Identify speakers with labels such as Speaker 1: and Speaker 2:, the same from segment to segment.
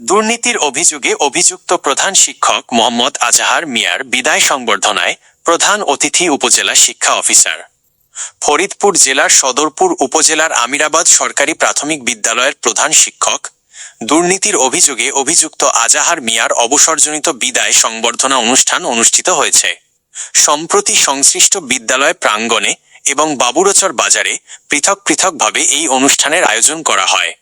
Speaker 1: দুর্নীতির অভিযোগে অভিযুক্ত প্রধান শিক্ষক মোহাম্মদ আজাহার মিয়ার বিদায় সংবর্ধনায় প্রধান অতিথি উপজেলা শিক্ষা অফিসার। ফরিদপুর জেলার সদরপুর উপজেলার আমিরাবাদ সরকারি প্রাথমিক বিদ্যালয়ের প্রধান শিক্ষক দুর্নীতির অভিযোগে অভিযুক্ত আজাহার মিয়ার অবসরজনিত বিদায় সংবর্ধনা অনুষ্ঠান অনুষ্ঠিত হয়েছে। সম্প্রতি সংশ্লিষ্ট বিদ্যালয় প্রাঙ্গণে এবং বাবুরচর বাজারে পৃথক পৃথকভাবে এই অনুষ্ঠানের আয়োজন করা হয়।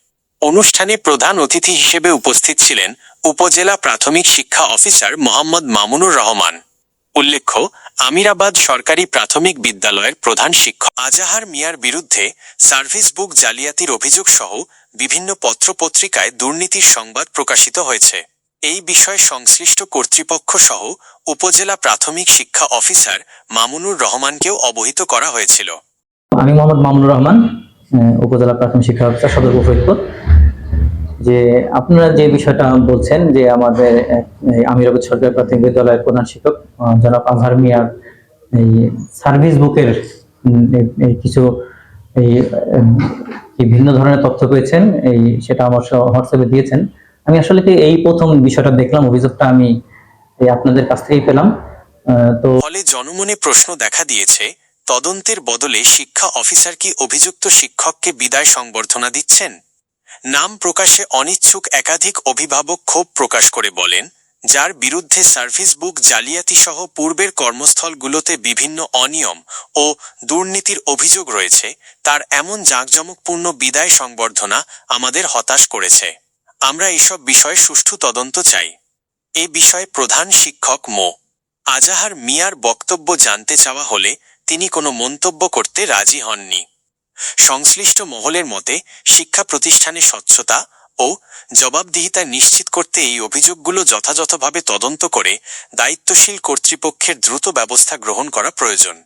Speaker 1: অনুষ্ঠানে প্রধান অতিথি হিসেবে উপস্থিত ছিলেন উপজেলা প্রাথমিক শিক্ষা অফিসার মোহাম্মদ মামুনুর রহমান। উল্লেখ্য, আমিরাবাদ সরকারি প্রাথমিক বিদ্যালয়ের প্রধান শিক্ষক আজাহার মিয়ার বিরুদ্ধে সার্ভিস বুক জালিয়াতির অভিযোগ সহ বিভিন্ন পত্রপত্রিকায় দুর্নীতির সংবাদ প্রকাশিত হয়েছে। এই বিষয়ে সংশ্লিষ্ট কর্তৃপক্ষ সহ উপজেলা প্রাথমিক শিক্ষা অফিসার মামুনুর রহমানকেও অবহিত করা হয়েছিল।
Speaker 2: আমি মোহাম্মদ মামুনুর রহমান উপজেলা প্রাথমিক শিক্ষা অফিসার সদর ফরিদপুর যে আপনারা যে বিষয়টা বলছেন যে আমাদের আমিরাবাদ সরকারি প্রাথমিক বিদ্যালয়ের প্রধান শিক্ষক জনাব আজহার মিয়ার এই সার্ভিস বুকের কিছু, এই ভিন্ন ধরনের তথ্য পেয়েছেন, এই সেটা আমার হোয়াটসঅ্যাপে দিয়েছেন। আমি আসলে কি এই প্রথম বিষয়টা দেখলাম, অভিযোগটা আমি আপনাদের কাছ থেকেই পেলাম। তো
Speaker 1: ফলে জনমনে প্রশ্ন দেখা দিয়েছে, তদন্তের বদলে শিক্ষা অফিসার কি অভিযুক্ত শিক্ষককে বিদায় সংবর্ধনা দিচ্ছেন? নাম প্রকাশে অনিচ্ছুক একাধিক অভিভাবক ক্ষোভ প্রকাশ করে বলেন, যার বিরুদ্ধে সার্ভিস বুক জালিয়াতি সহ পূর্বের কর্মস্থলগুলোতে বিভিন্ন অনিয়ম ও দুর্নীতির অভিযোগ রয়েছে, তার এমন জাঁকজমকপূর্ণ বিদায় সংবর্ধনা আমাদের হতাশ করেছে। আমরা এসব বিষয়ে সুষ্ঠু তদন্ত চাই। এ বিষয়ে প্রধান শিক্ষক মো. আজাহার মিয়ার বক্তব্য জানতে চাওয়া হলে তিনি কোনো মন্তব্য করতে রাজি হননি। সংশ্লিষ্ট মহলের মতে, শিক্ষা প্রতিষ্ঠানে স্বচ্ছতা ও জবাবদিহিতা নিশ্চিত করতে এই অভিযোগগুলো যথাযথভাবে তদন্ত করে দায়িত্বশীল কর্তৃপক্ষের দ্রুত ব্যবস্থা গ্রহণ করা প্রয়োজন।